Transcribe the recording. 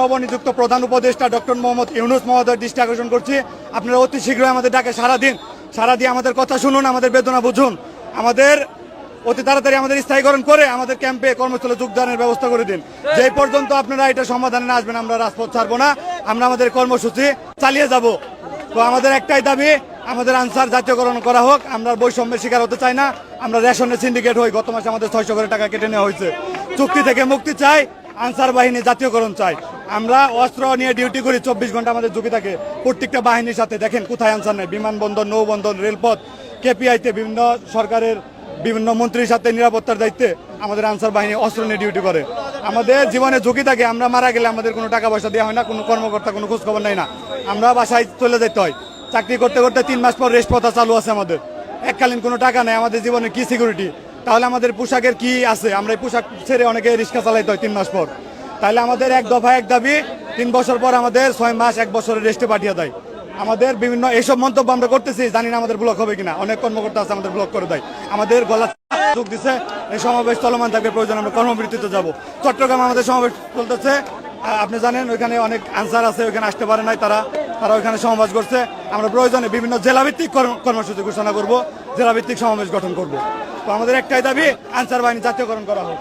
নবনিযুক্ত প্রধান উপদেষ্টা ডক্টর মোহাম্মদ ইউনুস মহোদয়ের দৃষ্টি আকর্ষণ করছি। আপনারা অতি শীঘ্রই আমাদের ডাকে সারাদিন সারা দিয়ে আমাদের কথা শুনুন, আমাদের বেদনা বুঝুন। আমাদের অতি তাড়াতাড়ি আমাদের স্থায়ীকরণ করে আমাদের ক্যাম্পে কর্মস্থলে যোগদানের ব্যবস্থা করে দিন। যে পর্যন্ত আপনারা এটা সমাধানে না আসবেন, আমরা রাজপথ ছাড়বো না। আমরা আমাদের কর্মসূচি চালিয়ে যাব। তো আমাদের একটাই দাবি, আমাদের আনসার জাতীয়করণ করা হোক। আমরা বৈষম্যের শিকার হতে চাই না। আমরা রেশনের সিন্ডিকেট হই। গত মাসে আমাদের ছয়শো করে টাকা কেটে নেওয়া হয়েছে। চুক্তি থেকে মুক্তি চাই, আনসার বাহিনী জাতীয়করণ চাই। আমরা অস্ত্র নিয়ে ডিউটি করি চব্বিশ ঘণ্টা আমাদের ঝুঁকি থাকে। প্রত্যেকটা বাহিনীর সাথে দেখেন, কোথায় আনসার নেই। বিমানবন্দর, নৌবন্দর, রেলপথ কেপিআইতে বিভিন্ন সরকারের, বিভিন্ন মন্ত্রীর সাথে নিরাপত্তার দায়িত্বে আমাদের আনসার বাহিনী অস্ত্র নিয়ে ডিউটি করে। আমাদের জীবনে ঝুঁকি থাকে, আমরা মারা গেলে আমাদের কোনো টাকা পয়সা দেওয়া হয় না, কোনো কর্মকর্তা কোনো খোঁজখবর নেয় না। আমরা বাসায় চলে যেতে হয়। চাকরি করতে করতে তিন মাস পর রেস্ট পথা চালু আছে আমাদের। এককালীন কোনো টাকা নেই, আমাদের জীবনে কি সিকিউরিটি তাহলে আমাদের পোশাকের কি আছে? আমরা এই পোশাক ছেড়ে অনেকে রিক্সা চালাইতে হয় তিন মাস পর। তাহলে আমাদের এক দফা এক দাবি, তিন বছর পর আমাদের ছয় মাস, এক বছরের রেস্টে পাঠিয়ে দেয়। আমাদের বিভিন্ন এইসব মন্তব্য আমরা করতেছি, জানি না আমাদের ব্লক হবে কিনা। অনেক কর্মকর্তা আছে আমাদের ব্লক করে দেয়। আমাদের গলা যোগ দিছে, এই সমাবেশ চলমান থাকবে, প্রয়োজন আমরা কর্মবৃত্তিতে যাব। চট্টগ্রাম আমাদের সমাবেশ চলতেছে। আপনি জানেন, ওইখানে অনেক আনসার আছে, ওইখানে আসতে পারে নাই তারা। তারা ওইখানে সমাবেশ করছে। আমরা প্রয়োজনে বিভিন্ন জেলাভিত্তিক কর্ম- কর্মসূচি ঘোষণা করব, জেলাভিত্তিক সমাবেশ গঠন করব। তো আমাদের একটাই দাবি, আনসার বাহিনী জাতীয়করণ করা হোক।